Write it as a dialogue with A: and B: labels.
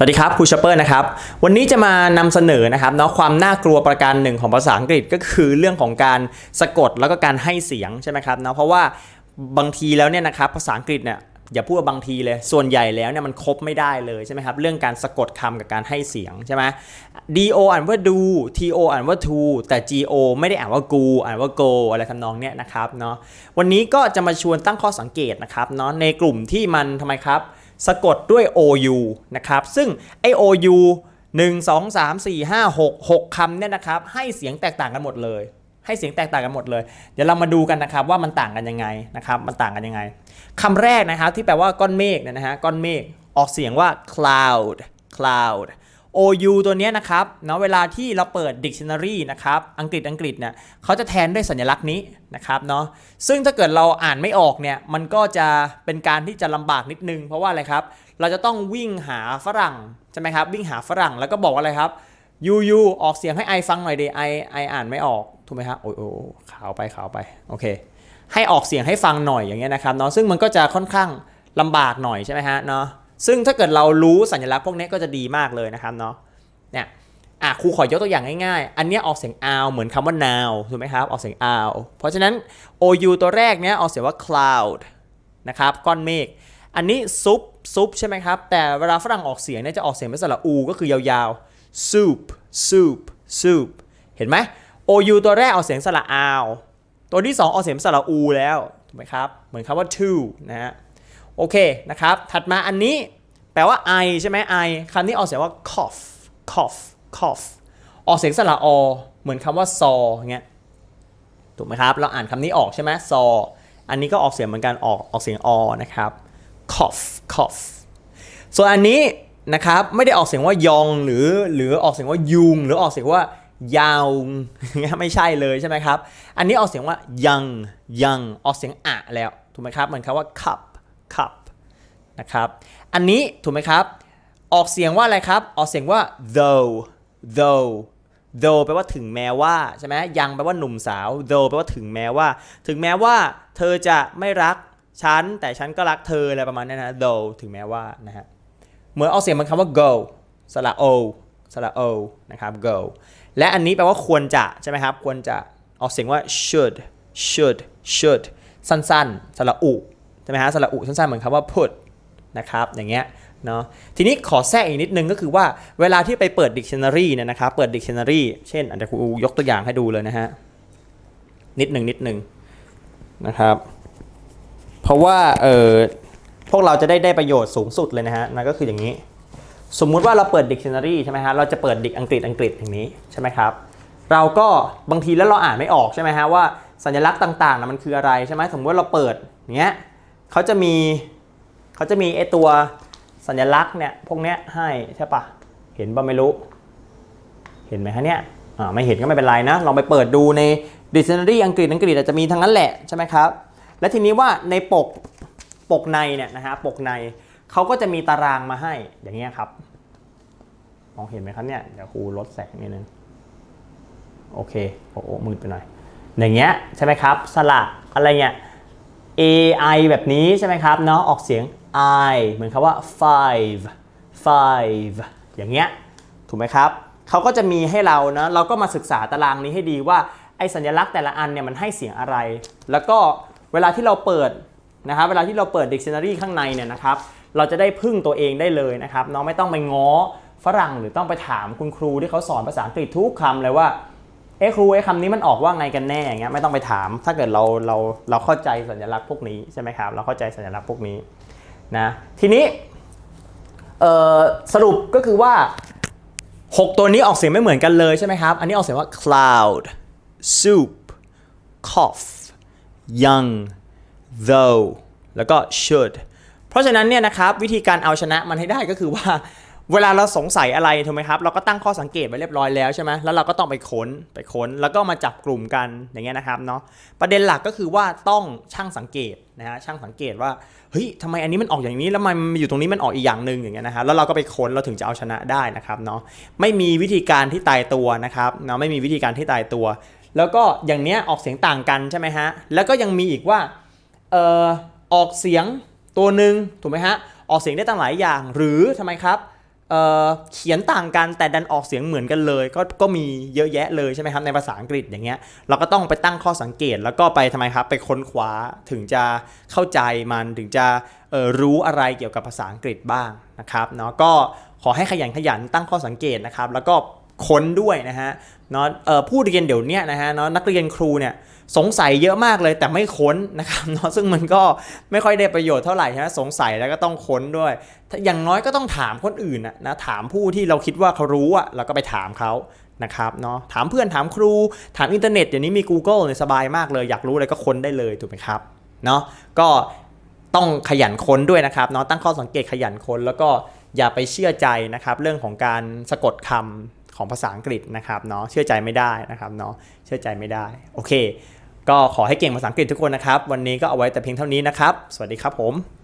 A: สวัสดีครับครูชปเปอร์นะครับ วันนี้จะมานำเสนอนะครับเนาะความน่ากลัวประการหนึ่งของภาษาอังกฤษก็คือเรื่องของการสะกดแล้วก็การให้เสียงใช่ไหมครับเนาะเพราะว่าบางทีแล้วเนี่ยนะครับภาษาอังกฤษเนี่ยอย่าพูดว่าบางทีเลย ส่วนใหญ่แล้วเนี่ยมันครบไม่ได้เลยใช่ไหมครับ เรื่องการสะกดคำกับการให้เสียงใช่ไหม do อ่านว่า do to อ่านว่า to แต่ go ไม่ได้อ่านว่า go อ่านว่า go อะไรทำนองเนี้ยนะครับเนาะ วันนี้ก็จะมาชวนตั้งข้อสังเกตนะครับเนาะในกลุ่มที่มันทำไมครับ สะกดด้วย OU นะครับ ซึ่งไอ OU 1 2 3 4 5 6 6คำเนี่ยนะครับให้เสียงแตกต่างกันหมดเลย ให้เสียงแตกต่างกันหมดเลย เดี๋ยวเรามาดูกันนะครับว่ามันต่างกันยังไงนะครับมันต่างกันยังไงคำแรกนะครับที่แปลว่าก้อนเมฆเนี่ยนะฮะก้อนเมฆออกเสียงว่า cloud cloud OU ตัวนี้นะครับเนาะเวลาที่เราเปิด dictionary นะครับอังกฤษอังกฤษเนี่ยเขาจะแทนด้วยสัญลักษณ์นี้นะครับเนาะซึ่งถ้าเกิดเราอ่านไม่ออกเนี่ยมันก็จะเป็นการที่จะลำบากนิดนึง เพราะว่าอะไรครับ เราจะต้องวิ่งหาฝรั่งใช่ไหมครับวิ่งหาฝรั่งแล้วก็บอกว่าอะไรครับยูยูออกเสียงให้ไอฟังหน่อยดิไอไออ่านไม่ออกถูกไหมครับโอ้ยโอ้ยขาวไปขาวไปโอเค ให้ออกเสียงให้ฟังหน่อยอย่างเงี้ยนะครับเนาะซึ่งมันก็จะค่อนข้างลำบากหน่อยใช่ไหมฮะเนาะ ซึ่งถ้าเกิดเรารู้สัญลักษณ์พวกนี้ก็จะดีมากเลยนะครับเนาะเนี่ยอะครูขอยกตัวอย่างง่ายๆ อันนี้ออกเสียง ow เหมือนคำว่า now ถูกไหมครับ ออกเสียง ow เพราะฉะนั้น ou ตัวแรกเนี้ยออกเสียงว่า cloud นะครับ ก้อนเมฆ อันนี้ซุปซุปใช่ไหมครับ แต่เวลาฝรั่งออกเสียงเนี่ยจะออกเสียงเป็นสระอูก็คือยาวๆ soup soup soup เห็นไหม ou ตัวแรกออกเสียงสระ ow ตัวที่ 2 ออกเสียงเป็นสระอูแล้ว ถูกไหมครับ เหมือนคำว่า two นะฮะ โอเคนะครับ ถัดมาอันนี้แปลว่า I ใช่ไหม I คำนี้ออกเสียงว่า cough cough cough ออกเสียงสระอเหมือนคำว่า saw เงี้ยถูกไหมครับ เราอ่านคำนี้ออกใช่ไหม saw อันนี้ก็ออกเสียงเหมือนกันออกออกเสียงอนะครับ cough cough ส่วนอันนี้นะครับไม่ได้ออกเสียงว่ายองหรือหรือออกเสียงว่ายุง หรือออกเสียงว่ายาวไม่ใช่เลยใช่ไหมครับ อันนี้ออกเสียงว่ายังยังออกเสียงอะแล้วถูกไหมครับเหมือนคำว่า cup cup นะครับอันนี้ถูกไหมครับ ออกเสียงว่าอะไรครับ ออกเสียงว่า though though though แปลว่าถึงแม้ว่าใช่ไหมยังแปลว่าหนุ่มสาว though แปลว่าถึงแม้ว่า ถึงแม้ว่า เธอจะไม่รักฉัน แต่ฉันก็รักเธออะไรประมาณนั้นะ though ถึงแม้ว่านะฮะเหมือนออกเสียงเหมือนคำว่า go สระ o สระ o นะครับ go และอันนี้แปลว่าควรจะใช่ไหมครับ ควรจะออกเสียงว่า should should should สั้นๆ สระอุ ช่ไหมฮะสระอุสั้นๆเหมือนคำว่า put นะครับอย่างเงี้ยเนาะทีนี้ขอแทรกอีกนิดนึงก็คือว่าเวลาที่ไปเปิด dictionary เนี่ยนะครับเปิด dictionary เช่นอาจจะครูยกตัวอย่างให้ดูเลยนะฮะนิดหนึ่งนิดหนึ่งนะครับเพราะว่าเออพวกเราจะได้ได้ประโยชน์สูงสุดเลยนะฮะนั่นก็คืออย่างนี้ สมมุติว่าเราเปิด dictionary ใช่ไหมฮะเราจะเปิดดิกอังกฤษอังกฤษอย่างนี้ใช่ไหมครับเราก็บางทีแล้วเราอ่านไม่ออกใช่ไหมฮะว่าสัญลักษณ์ต่างๆนะมันคืออะไรใช่ไหมสมมติว่าเราเปิดเงี้ย เขาจะมีเขาจะมีไอตัวสัญลักษณ์เนี่ยพวกเนี้ยให้ใช่ปะเห็นปะไม่รู้ เห็นไหมฮะเนี่ยอ่าไม่เห็นก็ไม่เป็นไรนะ ลองไปเปิดดูใน dictionary อังกฤษอังกฤษอาจจะมีทั้งนั้นแหละใช่ไหมครับ และทีนี้ว่าในปกปกในเนี่ยนะฮะปกในเขาก็จะมีตารางมาให้อย่างเงี้ยครับมองเห็นไหมครับเนี่ยเดี๋ยวครูลดแสงนิดนึงโอเคโอ้โหมืดไปหน่อยอย่างเงี้ยใช่ไหมครับ สระอะไรเนี่ย A I แบบนี้ใช่ไหมครับเนาะออกเสียง I เหมือนคำว่า five five อย่างเงี้ยถูกไหมครับเขาก็จะมีให้เราเนาะเราก็มาศึกษาตารางนี้ให้ดีว่าไอสัญลักษณ์แต่ละอันเนี่ยมันให้เสียงอะไร แล้วก็เวลาที่เราเปิดนะครับเวลาที่เราเปิด dictionary ข้างในเนี่ยนะครับเราจะได้พึ่งตัวเองได้เลยนะครับน้องไม่ต้องไปง้อฝรั่งหรือต้องไปถามคุณครูที่เขาสอนภาษาอังกฤษทุกคำเลยว่า เอ้ครูไอ้คำนี้มันออกว่าไงกันแน่อย่างเงี้ยไม่ต้องไปถาม ถ้าเกิดเราเราเราเข้าใจสัญลักษณ์พวกนี้ใช่ไหมครับเราเข้าใจสัญลักษณ์พวกนี้นะทีนี้สรุปก็คือว่า 6 ตัวนี้ออกเสียงไม่เหมือนกันเลยใช่ไหมครับ อันนี้ออกเสียงว่า cloud soup cough young though แล้วก็ should เพราะฉะนั้นเนี่ยนะครับวิธีการเอาชนะมันให้ได้ก็คือว่า เวลาเราสงสัยอะไรถูกไหมครับเราก็ตั้งข้อสังเกตไว้เรียบร้อยแล้วใช่ไหมแล้วเราก็ต้องไปค้นไปค้น แล้วก็มาจับกลุ่มกันอย่างเงี้ยนะครับเนาะประเด็นหลักก็คือว่าต้องช่างสังเกตนะฮะช่างสังเกตว่าเฮ้ยทำไมอันนี้มันออกอย่างนี้แล้วมันอยู่ตรงนี้มันออกอีกอย่างหนึ่งอย่างเงี้ยนะครับแล้วเราก็ไปค้นเราถึงจะเอาชนะได้นะครับเนาะไม่มีวิธีการที่ตายตัวนะครับเนาะไม่มีวิธีการที่ตายตัว แล้วก็อย่างเนี้ยออกเสียงต่างกันใช่ไหมฮะแล้วก็ยังมีอีกว่าเอ่อออกเสียงตัวหนึ่งถูกไหมฮะออกเสียงได้ตั้งหลายอย่างหรือทำไมครับ เเขียนต่างกันแต่ดันออกเสียงเหมือนกันเลย ก็ก็มีเยอะแยะเลยใช่ไหมครับในภาษาอังกฤษอย่างเงี้ยเราก็ต้องไปตั้งข้อสังเกตแล้วก็ไปทำไมครับไปค้นคว้าถึงจะเข้าใจมันถึงจะรู้อะไรเกี่ยวกับภาษาอังกฤษบ้างนะครับเนาะก็ขอให้ขยันขยันตั้งข้อสังเกตนะครับ แล้วก็ค้นด้วยนะฮะเนาะผู้เรียนเดี๋ยวเนี้ยนะฮะเนาะนักเรียนครูเนี่ย สงสัยเยอะมากเลยแต่ไม่ค้นนะครับเนาะซึ่งมันก็ไม่ค่อยได้ประโยชน์เท่าไหร่ใช่ไหมสงสัยแล้วก็ต้องค้นด้วย อย่างน้อยก็ต้องถามคนอื่นนะถามผู้ที่เราคิดว่าเขารู้อะเราก็ไปถามเขานะครับเนาะถามเพื่อนถามครูถามอินเทอร์เน็ตเดี๋ยวนี้มี Google เนี่ยสบายมากเลย อยากรู้อะไรก็ค้นได้เลยถูกไหมครับเนาะก็ต้องขยันค้นด้วยนะครับเนาะตั้งข้อสังเกตขยันค้น แล้วก็อย่าไปเชื่อใจนะครับ เรื่องของการสะกดคำของภาษาอังกฤษนะครับเนาะเชื่อใจไม่ได้นะครับเนาะเชื่อใจไม่ได้โอเค ก็ขอให้เก่งภาษาอังกฤษทุกคนนะครับ วันนี้ก็เอาไว้แต่เพียงเท่านี้นะครับ สวัสดีครับผม